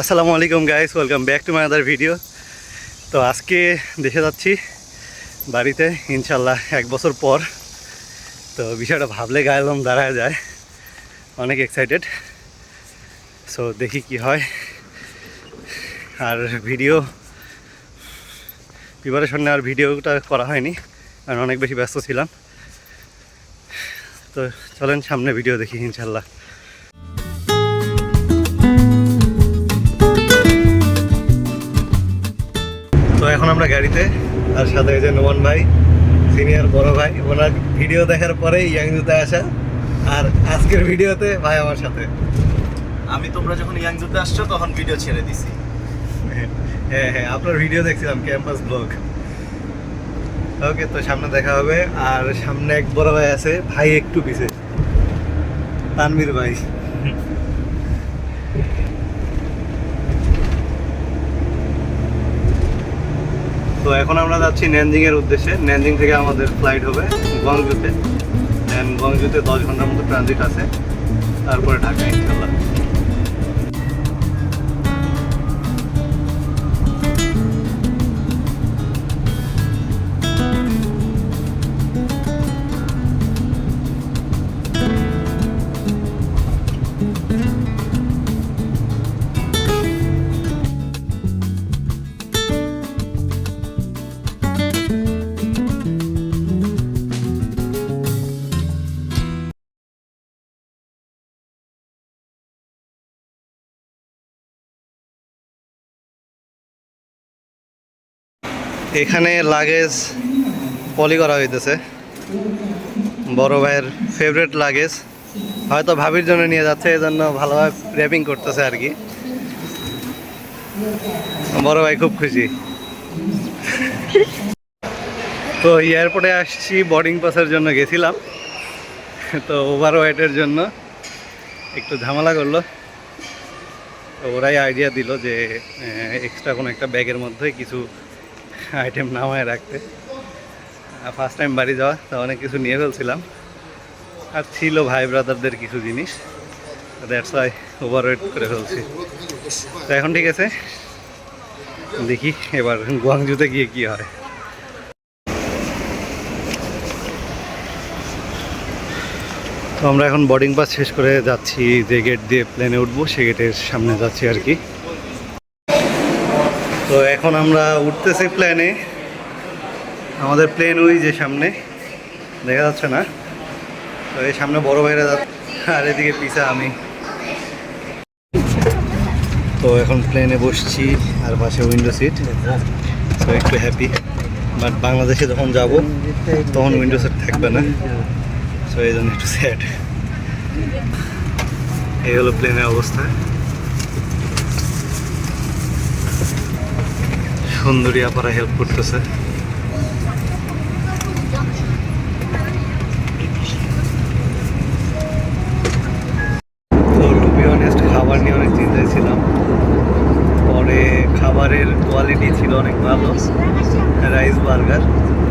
আসসালামু আলাইকুম guys welcome back to my other video তো আজকে দেশে যাচ্ছি, বাড়িতে ইনশাল্লাহ এক বছর পর। তো বিষয়টা ভাবলে গায়েলাম দাঁড়ায় যায়, অনেক এক্সাইটেড সো দেখি কি হয়। আর ভিডিও প্রিপারেশন নেওয়ার ভিডিওটা করা হয়নি, কারণ অনেক বেশি ব্যস্ত ছিলাম। তো চলেন সামনে ভিডিও দেখি ইনশাল্লাহ এখন আমরা গাড়িতে আর সাথে যে নোমান ভাই সিনিয়র বড় ভাই ওনার ভিডিও দেখার পরেই ইয়াংজুতে আসা। আর আজকের ভিডিওতে ভাই আমার সাথে। আমি তোমরা যখন ইয়াংজুতে আসছো তখন ভিডিও ছেড়ে দিছি। হ্যাঁ হ্যাঁ আপনার ভিডিও দেখছিলাম ক্যাম্পাস ব্লগ। ওকে তো সামনে দেখা হবে। আর সামনে এক বড় ভাই আছে ভাই একটু পিছে। তানভীর ভাই। তো এখন আমরা যাচ্ছি ন্যানজিং এর উদ্দেশ্যে। ন্যানজিং থেকে আমাদের ফ্লাইট হবে গংজুতে দেন গংজুতে দশ ঘণ্টার মতো ট্রানজিট আছে। তারপরে ঢাকা ইনশাল্লাহ এখানে লাগেজ পলি করা হইতেছে। বড় ভাইয়ের ফেভারিট লাগেজ হয়তো ভাবির জন্য নিয়ে যাচ্ছে এই জন্য ভালোভাবে র্যাপিং করতেছে আর কি। বড় ভাই খুব খুশি। তো এয়ারপোর্টে আসছি বোর্ডিং পাসের জন্য গেছিলাম। তো ওভার ওয়েটের জন্য একটু ঝামেলা করল। ওরাই আইডিয়া দিল যে এক্সট্রা কোনো একটা ব্যাগের মধ্যে কিছু আইটেম নামায় রাখতে। ফার্স্ট টাইম বাড়ি যাওয়া, তা অনেক কিছু নিয়ে ফেলছিলাম। আর ছিল ভাই ব্রাদারদের কিছু জিনিস। দ্যাটস ওয়াই ওভার ওয়েট করে ফেলছি। তো এখন ঠিক আছে, দেখি এবার গুয়াংজুতে গিয়ে কি হয়। তো আমরা এখন বোর্ডিং পাস শেষ করে যাচ্ছি, যে গেট দিয়ে প্লেনে উঠবো, সে গেটের সামনে যাচ্ছি আর কি। তো এখন আমরা উঠতেছি প্লেনে আমাদের প্লেন ওই যে সামনে, দেখা যাচ্ছে না। তো এই সামনে বড় ভাইরা যাচ্ছে, আর এদিকে পিছা আমি। তো এখন প্লেনে বসছি, আর পাশে উইন্ডো সিট তো একটু হ্যাপি বাট বাংলাদেশে যখন যাব, তখন উইন্ডো সিট থাকবে না। সো এই জন্য একটু স্যাড এই হলো প্লেনের অবস্থা। সুন্দরী আপারা হেল্প করতেছে খাবার নিয়ে অনেক চিন্তায় ছিলাম। পরে খাবারের কোয়ালিটি ছিল অনেক ভালো। রাইস বার্গার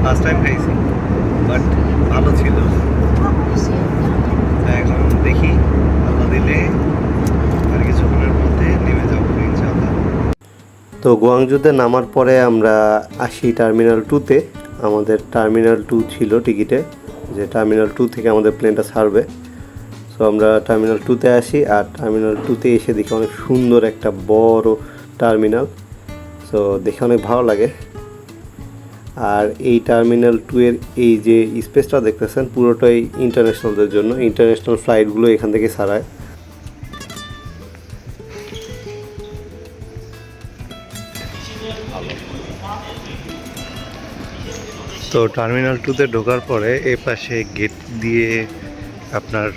ফার্স্ট টাইম খাইছি বাট ভালো ছিল। এখন দেখি, আল্লাহ দিলে আর কিছুক্ষণের মধ্যে নেমে যাব। তো গুয়াংজুতে নামার পরে আমরা আসি টার্মিনাল টুতে। আমাদের টার্মিনাল টু ছিল টিকিটে, যে টার্মিনাল টু থেকে আমাদের প্লেনটা ছাড়বে। সো আমরা টার্মিনাল টুতে আসি আর টার্মিনাল টুতে এসে দেখি অনেক সুন্দর একটা বড় টার্মিনাল। সো দেখে অনেক ভালো লাগে। আর এই টার্মিনাল টু এর এই যে স্পেসটা দেখতেছেন, পুরোটাই ইন্টারন্যাশনালদের জন্য। ইন্টারন্যাশনাল ফ্লাইটগুলো এখান থেকে ছাড়ায়। তো টার্মিনাল টুতে ঢোকার পরে এ পাশে গেট দিয়ে আপনার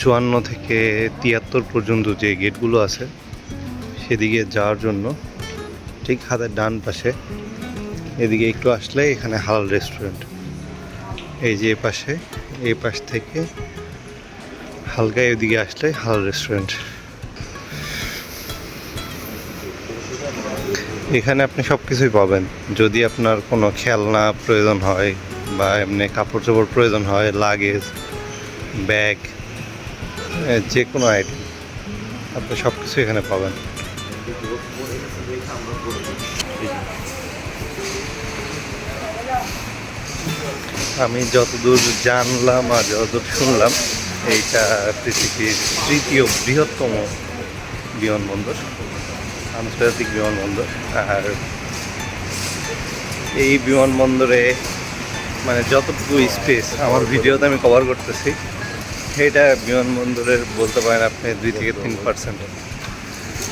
চুয়ান্ন থেকে তিয়াত্তর পর্যন্ত যে গেটগুলো আছে সেদিকে যাওয়ার জন্য ঠিক হাতের ডান পাশে। এদিকে একটু আসলে এখানে হালাল রেস্টুরেন্ট। এই যে পাশে এই পাশ থেকে হালকা এদিকে আসলে হালাল রেস্টুরেন্ট। এখানে আপনি সব কিছুই পাবেন। যদি আপনার কোনো খেলনা প্রয়োজন হয় বা এমনি কাপড় চোপড় প্রয়োজন হয় লাগেজ ব্যাগ যে কোনো আইটেম আপনি সব কিছু এখানে পাবেন। আমি যতদূর জানলাম আর যতদূর শুনলাম, এইটা পৃথিবীর তৃতীয় বৃহত্তম বিমানবন্দর। আন্তর্জাতিক বিমানবন্দর। আর এই বিমানবন্দরে মানে যতটুকু স্পেস আমার ভিডিওতে আমি কভার করতেছি এটা বিমানবন্দরের বলতে পারেন আপনি দুই থেকে তিন পার্সেন্ট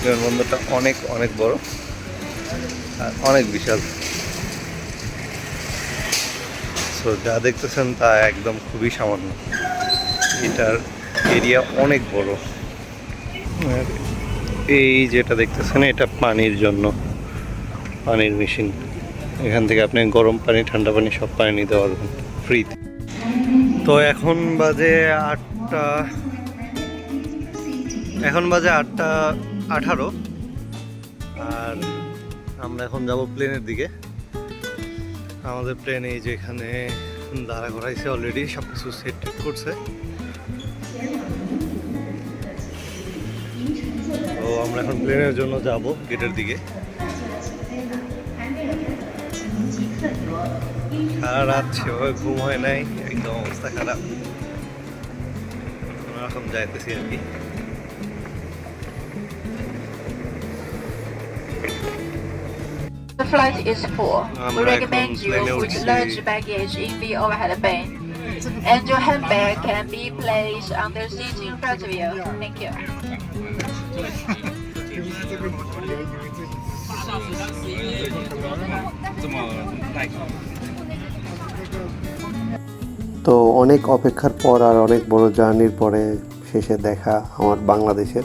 বিমানবন্দরটা অনেক অনেক বড়, আর অনেক বিশাল। সো যা দেখতেছেন তা একদম খুবই সামান্য। এটার এরিয়া অনেক বড়। আর এই যেটা দেখতেছেন, এটা পানির জন্য। পানির মেশিন এখান থেকে আপনি গরম পানি, ঠান্ডা পানি, সব পানি নিতে পারবেন ফ্রিতে তো এখন বাজে আটটা, এখন বাজে আটটা আঠারো। আর আমরা এখন যাব প্লেনের দিকে। আমাদের প্লেন এই যে এখানে দাঁড়া করাইছে অলরেডি সব কিছু সেট করছে। আমরা এখন প্লেনের জন্য যাব গেটের দিকে সারা রাত সেভাবে ঘুম হয় নাই একদম অবস্থা খারাপ কোনোরকম যাইতেছি আর কি The flight is full. We recommend you OTC. large baggage in the overhead bin. And your handbag can be placed on the seat in front of you. Thank you. তো অনেক অপেক্ষার পর আর অনেক বড় জার্নির পরে শেষে দেখা আমার বাংলাদেশের।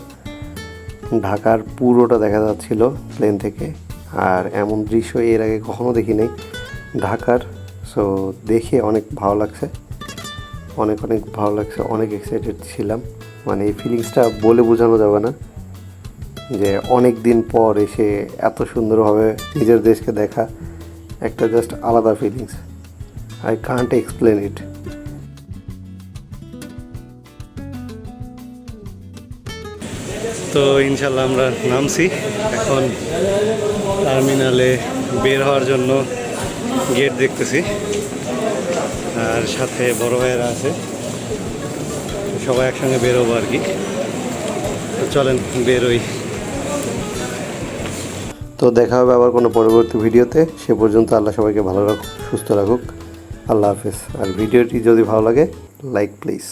ঢাকার পুরোটা দেখা যাচ্ছিল প্লেন থেকে। আর এমন দৃশ্য এর আগে কখনো দেখি নাই ঢাকার সো দেখে অনেক ভালো লাগছে। অনেক অনেক ভালো লাগছে, অনেক এক্সাইটেড ছিলাম। মানে এই ফিলিংসটা বলে বোঝানো যাবে না। যে অনেক দিন পর এসে এত সুন্দরভাবে নিজের দেশকে দেখা, একটা জাস্ট আলাদা feelings I can't explain it তো ইনশাল্লাহ আমরা নামছি। এখন টার্মিনালে বের হওয়ার জন্য গেট দেখতেছি। আর সাথে বড় ভাইয়েরা আছে। সবাই একসঙ্গে বেরোবো আর কি। চলেন, বেরোই। তো দেখা হবে আবার কোনো পরবর্তী ভিডিওতে। সে পর্যন্ত আল্লাহ সবাইকে ভালো রাখুক, সুস্থ রাখুক। আল্লাহ হাফেজ। আর ভিডিওটি যদি ভালো লাগে লাইক প্লিজ